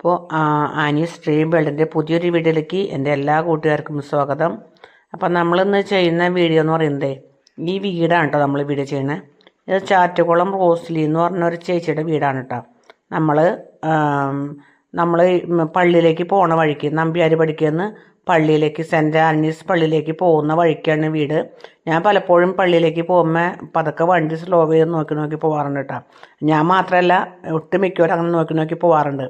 അപ്പോൾ Annie's stream വേൾഡിന്റെ പുതിയൊരു വീഡിയോയിലേക്ക് എന്റെ എല്ലാ കൂട്ടുകാർക്കും സ്വാഗതം. അപ്പോൾ നമ്മളിന്ന് ചെയ്യുന്ന വീഡിയോ എന്ന് പറയുന്നത് ഈ വീടാണ് കേട്ടോ നമ്മൾ വീഡിയോ ചെയ്യുന്നത്. ഇത് ചാറ്റുകുളം റോസ്ലി എന്ന് പറഞ്ഞ ഒരു ചേച്ചിയുടെ വീടാണ് കേട്ടോ നമ്മൾ നമ്മൾ പള്ളിയിലേക്ക് പോണ വഴിക്ക് നമ്പ്യാർ പഠിക്കുന്ന പള്ളിയിലേക്ക് സെന്റ് ആനീസ് പള്ളിയിലേക്ക് പോകുന്ന വഴിക്കാണ് വീട്. ഞാൻ പലപ്പോഴും പള്ളിയിലേക്ക് പോകുമ്പോൾ പതുക്കെ വണ്ടി സ്ലോ ചെയ്ത് നോക്കി നോക്കി പോകാറുണ്ട് കേട്ടോ ഞാൻ മാത്രമല്ല ഒട്ടുമിക്കവരും അങ്ങനെ നോക്കി നോക്കി പോകാറുണ്ട്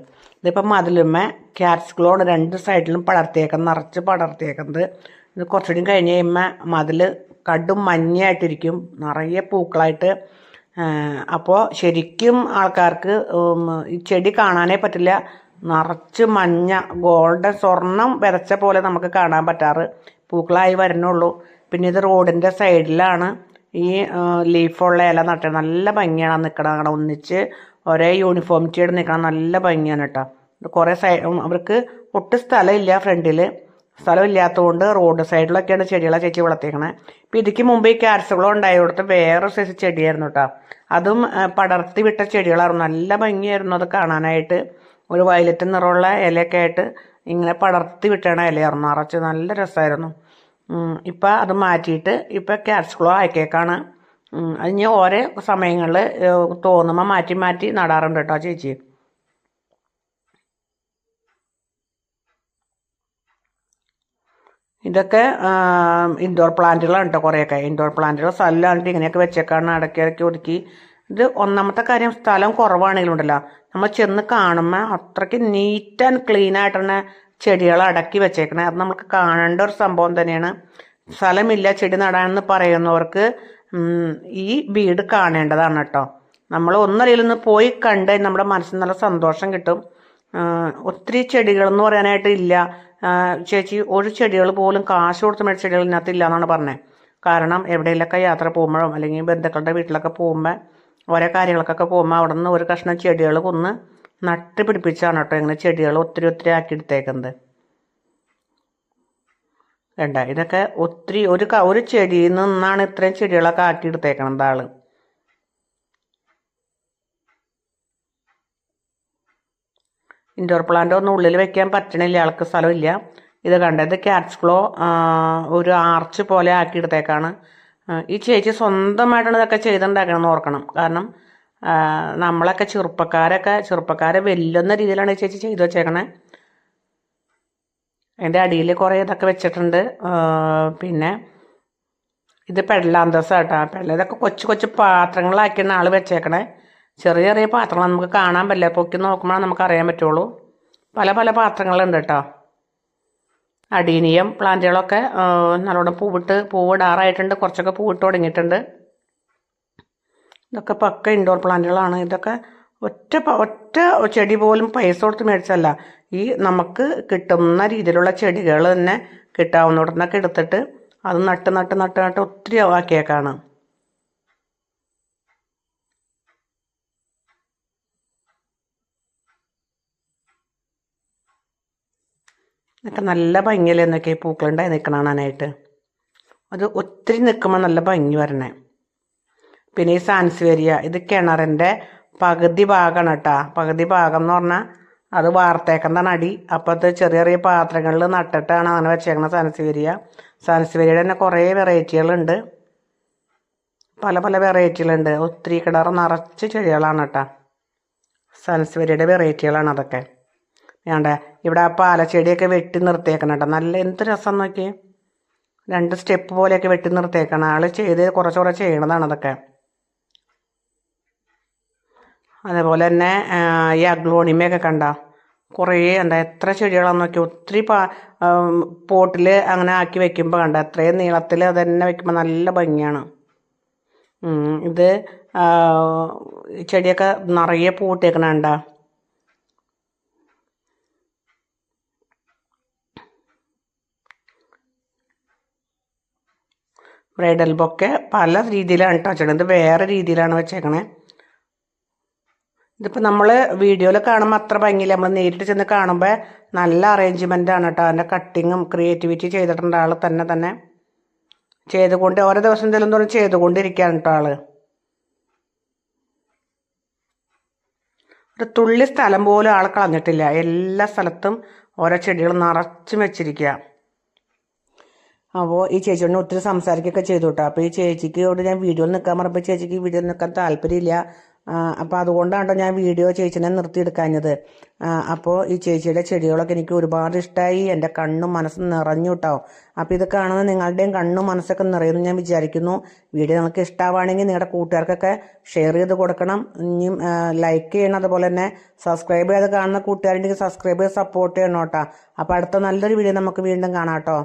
ഇതിപ്പം മതിലുമ്മ ക്യാറ്റ്സ് ഗ്ലോൺ രണ്ട് സൈഡിലും പടർത്തിയേക്കുന്നത് നിറച്ച് പടർത്തിയേക്കുന്നത് ഇത് കുറച്ചുകൂടി കഴിഞ്ഞ് കഴിയുമ്പോൾ മതിൽ കടും മഞ്ഞയായിട്ടിരിക്കും. നിറയെ പൂക്കളായിട്ട്. അപ്പോൾ ശരിക്കും ആൾക്കാർക്ക് ഈ ചെടി കാണാനേ പറ്റില്ല. നിറച്ച് മഞ്ഞ ഗോൾഡൻ സ്വർണം വിതച്ച പോലെ നമുക്ക് കാണാൻ പറ്റാറ് പൂക്കളായി വരുന്നുള്ളൂ പിന്നെ ഇത് റോഡിന്റെ സൈഡിലാണ് ഈ ലീഫുള്ള ഇല നട്ടത്. നല്ല ഭംഗിയാണ് നിൽക്കണം അങ്ങനെ ഒന്നിച്ച് ഒരേ യൂണിഫോമിറ്റിയോട് നിൽക്കണം നല്ല ഭംഗിയാണ് കേട്ടോ. കുറേ സൈ അവർക്ക് ഒട്ടും സ്ഥലമില്ല ഫ്രണ്ടിൽ സ്ഥലമില്ലാത്തതുകൊണ്ട് റോഡ് സൈഡിലൊക്കെയാണ് ചെടികളെ ചേച്ചി വളർത്തിയേക്കണേ. ഇപ്പം ഇതിക്ക് മുമ്പ് ഈ ക്യാരസുകളും ഉണ്ടായിടത്ത് വേറെ സൈസ് ചെടിയായിരുന്നു കേട്ടോ അതും പടർത്തി വിട്ട ചെടികളായിരുന്നു. നല്ല ഭംഗിയായിരുന്നു അത് കാണാനായിട്ട്. ഒരു വയലറ്റ് നിറമുള്ള ഇലയൊക്കെ ആയിട്ട് ഇങ്ങനെ പടർത്തി വിട്ടണ ഇലയായിരുന്നു. നിറച്ച് നല്ല രസമായിരുന്നു ഇപ്പം അത് മാറ്റിയിട്ട് ഇപ്പം ക്യാരസുകളോ അയക്കേക്കാണ് ഉം, അത് ഇനി ഓരോ സമയങ്ങളിൽ തോന്നുമ്പോൾ മാറ്റി മാറ്റി നടാറുണ്ട് കേട്ടോ ചേച്ചി. ഇതൊക്കെ ഇൻഡോർ പ്ലാന്റുകളാണ് കേട്ടോ കുറേയൊക്കെ. ഇൻഡോർ പ്ലാന്റുകൾ സ്ഥലമാണിട്ട് ഇങ്ങനെയൊക്കെ വെച്ചേക്കാണ്. ഇടയ്ക്ക് ഇടയ്ക്ക് ഒതുക്കി. ഇത് ഒന്നാമത്തെ കാര്യം സ്ഥലം കുറവാണെങ്കിലും ഉണ്ടല്ലോ നമ്മൾ ചെന്ന് കാണുമ്പോൾ അത്രയ്ക്ക് നീറ്റ് ആൻഡ് ക്ലീൻ ആയിട്ടുള്ള ചെടികൾ അടക്കി വെച്ചേക്കണേ. അത് നമുക്ക് കാണേണ്ട ഒരു സംഭവം തന്നെയാണ്. സ്ഥലമില്ല ചെടി നടാനെന്ന് പറയുന്നവർക്ക് ഈ വീട് കാണേണ്ടതാണ് കേട്ടോ നമ്മൾ ഒന്നറിയിലൊന്ന് പോയി കണ്ട് നമ്മുടെ മനസ്സിന് നല്ല സന്തോഷം കിട്ടും. ഒത്തിരി ചെടികളെന്ന് പറയാനായിട്ട് ഇല്ല. ചേച്ചി ഒരു ചെടികൾ പോലും കാശ് കൊടുത്ത് മേടിച്ച ചെടികൾ ഇതിനകത്ത് ഇല്ല എന്നാണ് പറഞ്ഞത് കാരണം എവിടെയെങ്കിലൊക്കെ യാത്ര പോകുമ്പോഴും അല്ലെങ്കിൽ ബന്ധുക്കളുടെ വീട്ടിലൊക്കെ പോകുമ്പോൾ ഓരോ കാര്യങ്ങൾക്കൊക്കെ പോകുമ്പോൾ അവിടെ നിന്ന് ഒരു കഷ്ണം ചെടികൾ കൊന്ന് നട്ട് പിടിപ്പിച്ചാണ് കേട്ടോ ഇങ്ങനെ ചെടികൾ ഒത്തിരി ഒത്തിരി ആക്കി എടുത്തേക്കുന്നത് വേണ്ട ഇതൊക്കെ ഒത്തിരി ഒരു ഒരു ചെടിയിൽ നിന്നാണ് ഇത്രയും ചെടികളൊക്കെ ആക്കി എടുത്തേക്കണത് ആൾ. ഇൻഡോർ പ്ലാന്റ് ഒന്നും ഉള്ളിൽ വെക്കാൻ പറ്റണില്ല ആൾക്ക് സ്ഥലമില്ല. ഇത് കണ്ടത് ക്യാറ്റ്സ് ക്ലോ ഒരു ആർച്ച് പോലെ ആക്കിയെടുത്തേക്കാണ്. ഈ ചേച്ചി സ്വന്തമായിട്ടാണ് ഇതൊക്കെ ചെയ്തുണ്ടാക്കണമെന്ന് ഓർക്കണം. കാരണം നമ്മളൊക്കെ ചെറുപ്പക്കാരൊക്കെ ചെറുപ്പക്കാരെ വെല്ലുന്ന രീതിയിലാണ് ഈ ചേച്ചി ചെയ്തു വെച്ചേക്കണേ. അതിന്റെ അടിയിൽ കുറേ ഇതൊക്കെ വെച്ചിട്ടുണ്ട്. പിന്നെ ഇത് പെടലാന്തസ് കേട്ടോ പെഡല ഇതൊക്കെ കൊച്ചു കൊച്ചു പാത്രങ്ങളാക്കിയാണ് ആൾ വെച്ചേക്കണേ. ചെറിയ ചെറിയ പാത്രങ്ങൾ നമുക്ക് കാണാൻ പറ്റില്ല. പൊക്കി നോക്കുമ്പോൾ നമുക്ക് അറിയാൻ പറ്റുള്ളൂ. പല പല പാത്രങ്ങളുണ്ട് കേട്ടോ അടീനിയം പ്ലാന്റുകളൊക്കെ നല്ലോണം പൂവിട്ട് പൂവിടാറായിട്ടുണ്ട്. കുറച്ചൊക്കെ പൂവിട്ട് തുടങ്ങിയിട്ടുണ്ട്. ഇതൊക്കെ പക്ക ഇൻഡോർ പ്ലാന്റുകളാണ്. ഇതൊക്കെ ഒറ്റ ഒറ്റ ചെടി പോലും പൈസ കൊടുത്ത് മേടിച്ചല്ല ഈ നമുക്ക് കിട്ടുന്ന രീതിയിലുള്ള ചെടികൾ തന്നെ കിട്ടാവുന്നിടത്തുനിന്നൊക്കെ എടുത്തിട്ട് അത് നട്ട് നട്ട് നട്ട് നട്ട് ഒത്തിരി ആക്കിയേക്കാണ്. ഇതൊക്കെ നല്ല ഭംഗിയല്ലേ എന്നൊക്കെ ഈ പൂക്കളുണ്ടായി നിൽക്കണം കാണാനായിട്ട്? അത് ഒത്തിരി നിൽക്കുമ്പോൾ നല്ല ഭംഗി വരണേ. പിന്നെ ഈ സാൻസ്വേരിയ ഇത് കിണറിന്റെ പകുതി ഭാഗമാണ് കേട്ടോ. പകുതി ഭാഗം എന്ന് പറഞ്ഞാൽ അത് വാർത്തേക്കുന്നതാണ് അടി അപ്പോൾ അത് ചെറിയ ചെറിയ പാത്രങ്ങളിൽ നട്ടിട്ടാണ് അങ്ങനെ വെച്ചേക്കണ സാൻസ്വേരിയ. സാൻസ്വേരിയയുടെ തന്നെ കുറേ വെറൈറ്റികളുണ്ട്. പല പല വെറൈറ്റികളുണ്ട്. ഒത്തിരി കിണർ നിറച്ച് ചെടികളാണ് കേട്ടോ. സൺസ്വരിയുടെ വെറൈറ്റികളാണ് അതൊക്കെ. വേണ്ട? ഇവിടെ ആ പാലച്ചെടിയൊക്കെ വെട്ടി നിർത്തിയേക്കണം കേട്ടോ. നല്ല എന്ത് രസം നോക്കിയേ. രണ്ട് സ്റ്റെപ്പ് പോലെയൊക്കെ വെട്ടി നിർത്തിയേക്കണം. ആൾ ചെയ്ത് കുറച്ച് കുറച്ച് ചെയ്യണതാണ് അതൊക്കെ. അതേപോലെ തന്നെ ഈ അഗ്ലോണിമയൊക്കെ കണ്ട? കുറേ എന്താ എത്ര ചെടികളാന്ന് നോക്കി ഒത്തിരി പാ പോട്ടിൽ അങ്ങനെ ആക്കി വെക്കുമ്പോൾ കണ്ട? അത്രയും നീളത്തിൽ അത് തന്നെ വെക്കുമ്പോൾ നല്ല ഭംഗിയാണ്. ഇത് ചെടിയൊക്കെ നിറയെ പൂട്ടിയേക്കണ കണ്ട? ബ്രൈഡൽ ബൊക്കെ പല രീതിയിലാണ് കേട്ടോ ഇത് വേറെ രീതിയിലാണ് വെച്ചേക്കണേ. ഇതിപ്പോൾ നമ്മൾ വീഡിയോയിൽ കാണുമ്പോൾ അത്ര ഭംഗിയില്ല. നമ്മൾ നേരിട്ട് ചെന്ന് കാണുമ്പോൾ നല്ല അറേഞ്ച്മെന്റ് ആണ് കേട്ടോ അതിന്റെ കട്ടിങ്ങും ക്രിയേറ്റിവിറ്റി ചെയ്തിട്ടുണ്ട് ആൾ തന്നെ തന്നെ. ചെയ്തുകൊണ്ട് ഓരോ ദിവസം എന്തെങ്കിലും തോന്നി ചെയ്തുകൊണ്ടിരിക്കുകയാണ് കേട്ടോ ആൾ ഒരു തുള്ളി സ്ഥലം പോലും ആൾ കളഞ്ഞിട്ടില്ല. എല്ലാ സ്ഥലത്തും ഓരോ ചെടികൾ നിറച്ചും വെച്ചിരിക്കുക. അപ്പോൾ ഈ ചേച്ചിയോട് ഒത്തിരി സംസാരിക്കുകയൊക്കെ ചെയ്തു കേട്ടോ അപ്പോൾ ഈ ചേച്ചിക്കോട് ഞാൻ വീഡിയോയിൽ നിൽക്കാൻ പറഞ്ഞപ്പോൾ ചേച്ചിക്ക് വീഡിയോയിൽ നിൽക്കാൻ താല്പര്യമില്ല. അപ്പോൾ അതുകൊണ്ടാണ് ഞാൻ വീഡിയോ ചേച്ചിനെ നിർത്തിയെടുക്കാഞ്ഞത്. അപ്പോൾ ഈ ചേച്ചിയുടെ ചെടികളൊക്കെ എനിക്ക് ഒരുപാട് ഇഷ്ടമായി എന്റെ കണ്ണും മനസ്സും നിറഞ്ഞു കേട്ടോ അപ്പോൾ ഇത് കാണുന്ന നിങ്ങളുടെയും കണ്ണും മനസ്സൊക്കെ നിറയുമെന്ന് ഞാൻ വിചാരിക്കുന്നു. വീഡിയോ നിങ്ങൾക്ക് ഇഷ്ടമാണെങ്കിൽ നിങ്ങളുടെ കൂട്ടുകാർക്കൊക്കെ ഷെയർ ചെയ്ത് കൊടുക്കണം. ഇനിയും ലൈക്ക് ചെയ്യണം. അതുപോലെ തന്നെ സബ്സ്ക്രൈബ് ചെയ്ത് കാണുന്ന കൂട്ടുകാരുണ്ടെങ്കിൽ സബ്സ്ക്രൈബ് ചെയ്ത് സപ്പോർട്ട് ചെയ്യണം കേട്ടോ അപ്പോൾ അടുത്ത നല്ലൊരു വീഡിയോ നമുക്ക് വീണ്ടും കാണാം കേട്ടോ